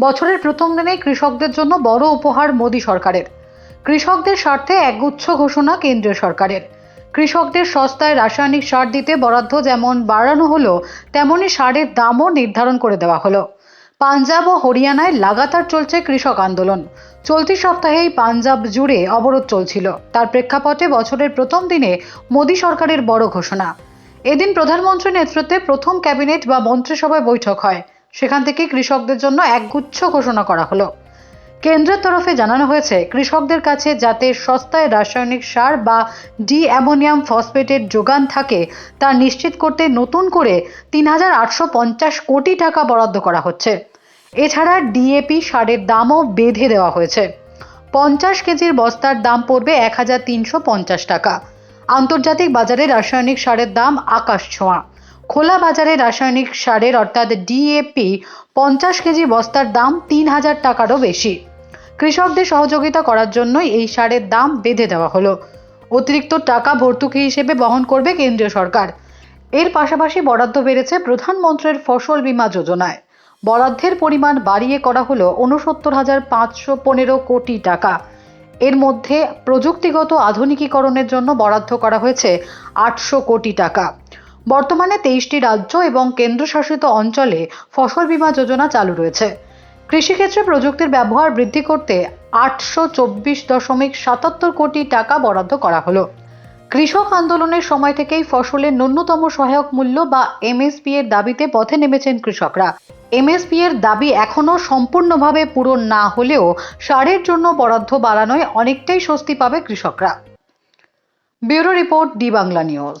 বছরের প্রথম দিনেই কৃষকদের জন্য বড় উপহার মোদী সরকারের। কৃষকদের স্বার্থে একগুচ্ছ ঘোষণা কেন্দ্রীয় সরকারের। কৃষকদের সস্তায় রাসায়নিক সার দিতে বরাদ্দ যেমন বাড়ানো হলো, তেমনি সারের দামও নির্ধারণ করে দেওয়া হলো। পাঞ্জাব ও হরিয়ানায় লাগাতার চলছে কৃষক আন্দোলন। চলতি সপ্তাহেই পাঞ্জাব জুড়ে অবরোধ চলছিল। তার প্রেক্ষাপটে বছরের প্রথম দিনে মোদী সরকারের বড় ঘোষণা। এদিন প্রধানমন্ত্রীর নেতৃত্বে প্রথম ক্যাবিনেট বা মন্ত্রিসভায় বৈঠক হয়। সেখান থেকে কৃষকদের জন্য একগুচ্ছ ঘোষণা করা হলো। কেন্দ্রের তরফে জানানো হয়েছে, কৃষকদের কাছে যাতে সস্তায় রাসায়নিক সার বা ডি অ্যামোনিয়াম ফসফেটের যোগান থাকে, তা নিশ্চিত করতে নতুন করে তিন হাজার আটশো পঞ্চাশ কোটি টাকা বরাদ্দ করা হচ্ছে। এছাড়া ডিএপি সারের দামও বেঁধে দেওয়া হয়েছে। পঞ্চাশ কেজির বস্তার দাম পড়বে এক হাজার তিনশো পঞ্চাশ টাকা। আন্তর্জাতিক বাজারে রাসায়নিক সারের দাম আকাশ ছোঁয়া। খোলা বাজারে রাসায়নিক সারের অর্থাৎ ডিএপি পঞ্চাশ কেজি বস্তার দাম তিন হাজার টাকারও বেশি। কৃষকদের সহযোগিতা করার জন্যই এই সারের দাম বেঁধে দেওয়া হলো। অতিরিক্ত টাকা ভর্তুকি হিসেবে বহন করবে কেন্দ্রীয় সরকার। এর পাশাপাশি বরাদ্দ বেড়েছে প্রধানমন্ত্রীর ফসল বীমা যোজনায়। বরাদ্দের পরিমাণ বাড়িয়ে করা হলো উনসত্তর হাজার পাঁচশো পনেরো কোটি টাকা। এর মধ্যে প্রযুক্তিগত আধুনিকীকরণের জন্য বরাদ্দ করা হয়েছে আটশো কোটি টাকা। বর্তমানে তেইশটি রাজ্য এবং কেন্দ্রশাসিত অঞ্চলে ফসল বীমা যোজনা চালু রয়েছে। কৃষিক্ষেত্রে প্রযুক্তির ব্যবহার বৃদ্ধি করতে আটশো চব্বিশ দশমিক সাতাত্তর কোটি টাকা বরাদ্দ করা হলো। কৃষক আন্দোলনের সময় থেকেই ফসলের ন্যূনতম সহায়ক মূল্য বা এমএসপি এর দাবিতে পথে নেমেছেন কৃষকরা। এমএসপি এর দাবি এখনও সম্পূর্ণভাবে পূরণ না হলেও সারের জন্য বরাদ্দ বাড়ানোয় অনেকটাই স্বস্তি পাবে কৃষকরা। Bureau report D Bangla news.